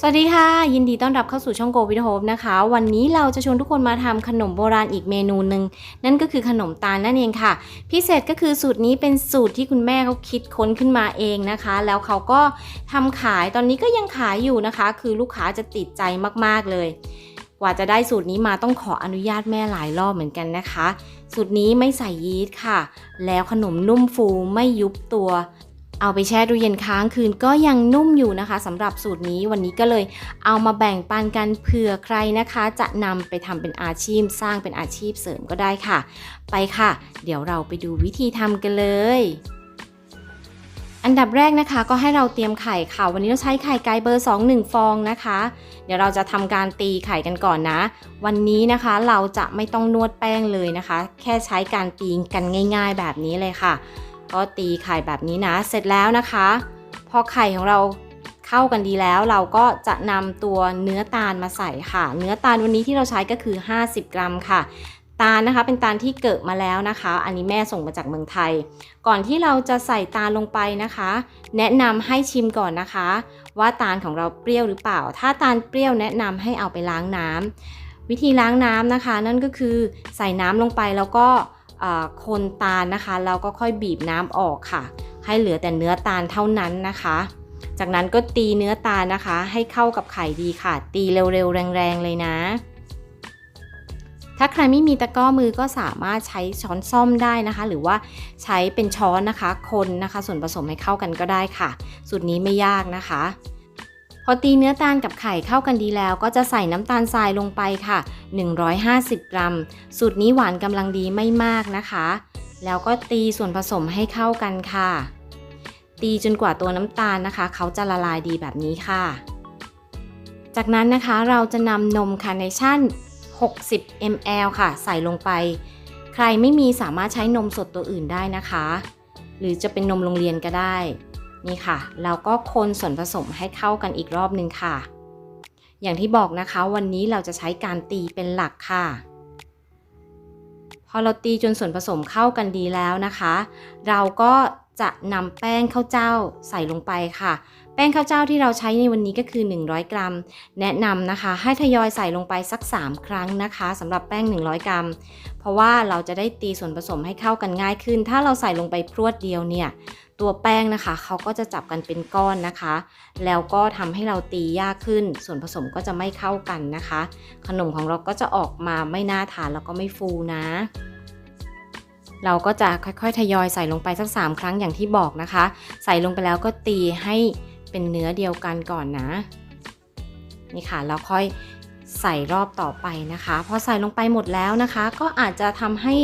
สวัสดีค่ะ ยินดีต้อนรับเข้าสู่ช่องโกวิดโฮมนะคะ วันนี้เราจะชวนทุกคนมาทำขนมโบราณอีกเมนูหนึ่งนั่นก็คือขนมตาลนั่นเองค่ะ พิเศษก็คือสูตรนี้เป็นสูตรที่คุณแม่เขาคิดค้นขึ้นมาเองนะคะ แล้วเขาก็ทำขายตอนนี้ก็ยังขายอยู่นะคะ คือลูกค้าจะติดใจมากๆเลย กว่าจะได้สูตรนี้มาต้องขออนุญาตแม่หลายรอบเหมือนกันนะคะ สูตรนี้ไม่ใส่ยีสต์ค่ะ แล้วขนมนุ่มฟูไม่ยุบตัว เอาไปแช่ตู้เย็นค้างคืนก็ยังนุ่มอยู่นะคะสำหรับสูตรนี้วันนี้ก็เลยเอามาแบ่งปันกันเผื่อใครนะคะ จะนำไปทำเป็นอาชีพ สร้างเป็นอาชีพเสริมก็ได้ค่ะ ไปค่ะ เดี๋ยวเราไปดูวิธีทำกันเลย อันดับแรกนะคะก็ให้เราเตรียมไข่ค่ะ วันนี้เราใช้ไข่ไก่เบอร์ 2 1 ฟองนะคะ เดี๋ยวเราจะทำการตีไข่กันก่อนนะ วันนี้นะคะเราจะไม่ต้องนวดแป้งเลยนะคะ แค่ใช้การตีกันง่าย ๆ แบบนี้เลยค่ะ ก็ตีไข่แบบนี้นะ เสร็จแล้วนะคะ พอไข่ของเราเข้ากันดีแล้ว เราก็จะนำตัวเนื้อตาลมาใส่ค่ะ เนื้อตาลวันนี้ที่เราใช้ก็คือ 50 กรัมค่ะ ตาลนะคะเป็นตาลที่เกิดมาแล้วนะคะ อันนี้แม่ส่งมาจากเมืองไทย ก่อนที่เราจะใส่ตาลลงไปนะคะ แนะนำให้ชิมก่อนนะคะ ว่าตาลของเราเปรี้ยวหรือเปล่า ถ้าตาลเปรี้ยวแนะนำให้เอาไปล้างน้ำวิธีล้างน้ำนะคะ นั่นก็คือใส่น้ำลงไปแล้วก็ คนตาลนะคะแล้วก็ค่อยบีบน้ำออกค่ะ ให้เหลือแต่เนื้อตาลเท่านั้นนะคะ จากนั้นก็ตีเนื้อตาลนะคะ ให้เข้ากับไข่ดีค่ะ ตีเร็วๆแรงๆเลยนะ ถ้าใครไม่มีตะกร้อมือก็สามารถใช้ช้อนซ่อมได้นะคะ หรือว่าใช้เป็นช้อนนะคะ คนนะคะ ส่วนผสมให้เข้ากันก็ได้ค่ะ สูตรนี้ไม่ยากนะคะ พอตีเนื้อตาลกับไข่เข้ากันดีแล้ว ก็จะใส่น้ำตาลทรายลงไปค่ะ 150 กรัม สูตรนี้หวานกำลังดีไม่มากนะคะ แล้วก็ตีส่วนผสมให้เข้ากันค่ะ ตีจนกว่าตัวน้ำตาลนะคะ เขาจะละลายดีแบบนี้ค่ะ จากนั้นนะคะเราจะนำนมคาร์เนชั่น 60 ml ค่ะ ใส่ลงไป ใครไม่มีสามารถใช้นมสดตัวอื่นได้นะคะ หรือจะเป็นนมโรงเรียนก็ได้ นี่ค่ะ เราก็คนส่วนผสมให้เข้ากันอีกรอบหนึ่งค่ะ อย่างที่บอกนะคะ วันนี้เราจะใช้การตีเป็นหลักค่ะ พอเราตีจนส่วนผสมเข้ากันดีแล้วนะคะ เราก็จะนำแป้งข้าวเจ้าใส่ลงไปค่ะ แป้งข้าวเจ้าที่เราใช้ในวันนี้ก็คือ 100 กรัม แนะนำนะคะ ให้ทยอยใส่ลงไปสัก 3 ครั้งนะคะสำหรับแป้ง 100 กรัม เพราะว่าเราจะได้ตีส่วนผสมให้เข้ากันง่ายขึ้น ถ้าเราใส่ลงไปพรวดเดียวเนี่ย ตัวแป้งนะคะเขาก็จะจับกันเป็นก้อนนะคะ แล้วก็ทำให้เราตียากขึ้น ส่วนผสมก็จะไม่เข้ากันนะคะ ขนมของเราก็จะออกมาไม่น่าทานแล้วก็ไม่ฟูนะ เราก็จะค่อยๆ ทยอยใส่ลงไปสัก3ครั้งอย่างที่บอกนะคะ ใส่ลงไปแล้วก็ตีให้เป็นเนื้อเดียวกันก่อนนะ นี่ค่ะแล้วค่อย ใส่รอบต่อไปนะคะพอใส่ลงไปหมดแล้วนะคะ ก็อาจจะทำให้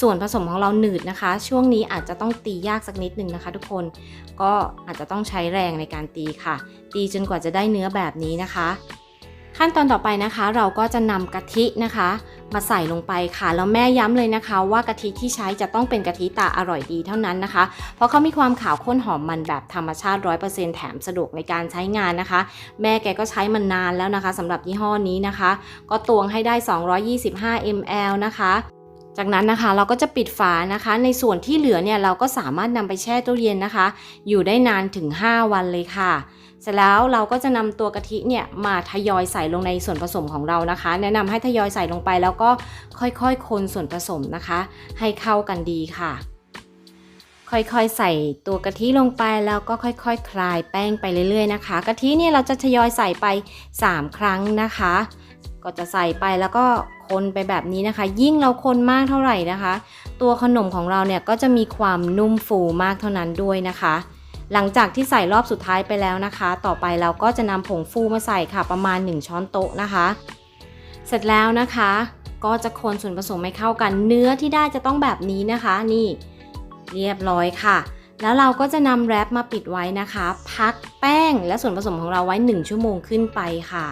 ส่วนผสมของเราหนืดนะคะ ช่วงนี้อาจจะต้องตียากสักนิดนึงนะคะ ทุกคนก็อาจจะต้องใช้แรงในการตีค่ะ ตีจนกว่าจะได้เนื้อแบบนี้นะคะ ขั้นตอนต่อไปนะคะ เราก็จะนำกะทินะคะ มาใส่ลงไปค่ะแล้วแม่ย้ำเลยนะคะ ว่ากะทิที่ใช้จะต้องเป็นกะทิตาอร่อยดีเท่านั้นนะคะ เพราะเขามีความขาวข้นหอมมันแบบธรรมชาติ 100%แถมสะดวกในการใช้งานนะคะ แม่แกก็ใช้มันนานแล้วนะคะสำหรับยี่ห้อนี้นะคะ ก็ตวงให้ได้ 225 ml นะคะ จากนั้นนะคะเราก็จะปิดฝานะคะ ในส่วนที่เหลือเนี่ยเราก็สามารถนำไปแช่ตู้เย็นนะคะ อยู่ได้นานถึง 5 วันเลยค่ะ เสร็จแล้วเราก็จะนำตัวกะทิเนี่ยมาทยอยใส่ลงในส่วนผสมของเรานะคะ แนะนำให้ทยอยใส่ลงไปแล้วก็ค่อยๆ คนส่วนผสมนะคะ ให้เข้ากันดีค่ะ ค่อยๆ ใส่ตัวกะทิลงไปแล้วก็ค่อยๆคคลายแป้งไปเรื่อยๆนะคะกะทิเนี่ยเราจะทยอยใส่ไป 3 ครั้งนะคะ ก็จะใส่ไปแล้วก็ คนไปแบบนี้นะคะ ยิ่งเราคนมากเท่าไหร่นะคะ ตัวขนมของเราเนี่ยก็จะมีความนุ่มฟูมากเท่านั้นด้วยนะคะ หลังจากที่ใส่รอบสุดท้ายไปแล้วนะคะ ต่อไปเราก็จะนำผงฟูมาใส่ค่ะประมาณ 1 ช้อนโต๊ะนะคะ เสร็จแล้วนะคะ ก็จะคนส่วนผสมให้เข้ากัน เนื้อที่ได้จะต้องแบบนี้นะคะ นี่เรียบร้อยค่ะ แล้วเราก็จะนำแรปมาปิดไว้นะคะ พักแป้งและส่วนผสมของเราไว้ 1 ชั่วโมงขึ้นไปค่ะ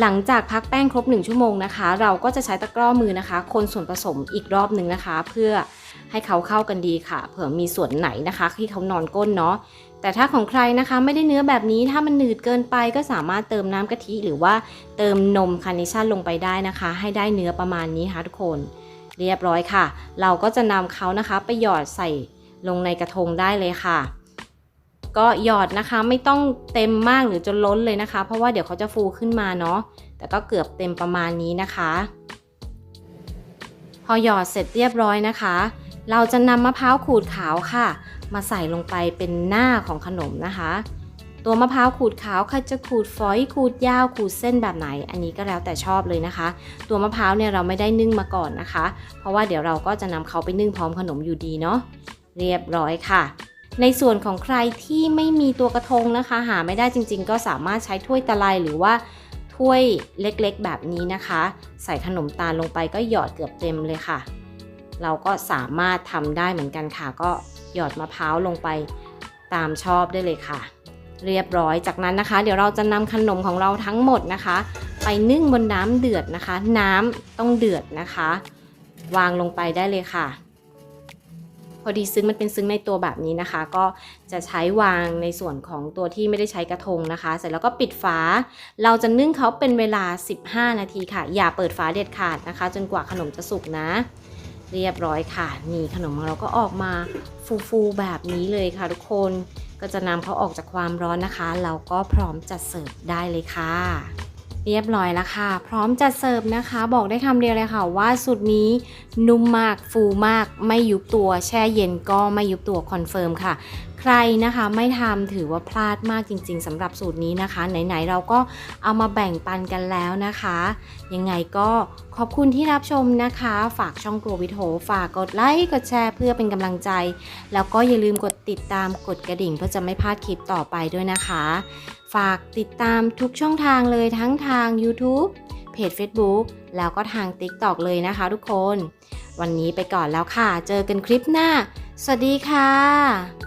หลังจากพักแป้งครบ 1 ชั่วโมงนะคะ เราก็จะใช้ตะกร้อมือนะคะ คนส่วนผสมอีกรอบหนึ่งนะคะ เพื่อให้เขาเข้ากันดีค่ะ เผื่อมีส่วนไหนนะคะ ที่เขานอนก้นเนาะแต่ถ้าของใครนะคะไม่ได้เนื้อแบบนี้ถ้ามันหนืดเกินไปก็สามารถเติมน้ำกะทิหรือว่าเติมนมคาร์เนชั่นลงไปได้นะคะ ให้ได้เนื้อประมาณนี้ค่ะทุกคน เรียบร้อยค่ะ เราก็จะนำเขานะคะ ไปหยอดใส่ลงในกระทงได้เลยค่ะ ก็หยอดนะคะไม่ต้องเต็มมากหรือจนล้นเลยนะคะ เพราะว่าเดี๋ยวเขาจะฟูขึ้นมาเนาะแต่ก็เกือบเต็มประมาณนี้นะคะ พอหยอดเสร็จเรียบร้อยนะคะ เราจะนำมะพร้าวขูดขาวค่ะ มาใส่ลงไปเป็นหน้าของขนมนะคะ ตัวมะพร้าวขูดขาวใครจะขูดฝอยขูดยาวขูดเส้นแบบไหน อันนี้ก็แล้วแต่ชอบเลยนะคะ ตัวมะพร้าวเนี่ยเราไม่ได้นึ่งมาก่อนนะคะ เพราะว่าเดี๋ยวเราก็จะนำเขาไปนึ่งพร้อมขนมอยู่ดีเนาะเรียบร้อยค่ะ ในส่วนของใครที่ไม่มีตัวกระทงนะคะ หาไม่ได้จริง ๆ ก็สามารถใช้ถ้วยตะไลหรือว่าถ้วยเล็กๆ แบบนี้นะคะ ใส่ขนมตาลลงไปก็หยอดเกือบเต็มเลยค่ะ เราก็สามารถทำได้เหมือนกันค่ะ ก็หยอดมะพร้าวลงไปตามชอบได้เลยค่ะ เรียบร้อยจากนั้นนะคะ เดี๋ยวเราจะนำขนมของเราทั้งหมดนะคะ ไปนึ่งบนน้ำเดือดนะคะ น้ำต้องเดือดนะคะ วางลงไปได้เลยค่ะ อดีซึ้งมันเป็นซึ้งในตัวแบบนี้นะคะ ก็จะใช้วางในส่วนของตัวที่ไม่ได้ใช้กระทงนะคะ เสร็จแล้วก็ปิดฝา เราจะนึ่งเขาเป็นเวลา 15 นาทีค่ะ อย่าเปิดฝาเด็ดขาดนะคะ จนกว่าขนมจะสุกนะ เรียบร้อยค่ะ นี่ขนมของเราก็ออกมาฟูๆแบบนี้เลยค่ะ ทุกคนก็จะนำเขาออกจากความร้อนนะคะ เราก็พร้อมจัดเสิร์ฟได้เลยค่ะ เรียบร้อยแล้วค่ะ พร้อมจัดเสิร์ฟนะคะ บอกได้คำเดียวเลยค่ะว่าสูตรนี้นุ่มมากฟูมาก ไม่ยุบตัวแช่เย็นก็ไม่ยุบตัวคอนเฟิร์มค่ะ ใครนะคะไม่ทำถือว่าพลาดมากจริง ๆสำหรับสูตรนี้นะคะ ไหนๆเราก็เอามาแบ่งปันกันแล้วนะคะ ยังไงก็ขอบคุณที่รับชมนะคะ ฝากช่องโกรวิทโหฝากกดไลค์กดแชร์เพื่อเป็นกำลังใจ แล้วก็อย่าลืมกดติดตามกดกระดิ่งเพื่อจะไม่พลาดคลิปต่อไปด้วยนะคะ ฝากติดตามทุกช่องทางเลยทั้งทาง YouTube เพจ Facebook แล้วก็ทาง TikTok เลยนะคะทุกคน วันนี้ไปก่อนแล้วค่ะ เจอกันคลิปหน้า สวัสดีค่ะ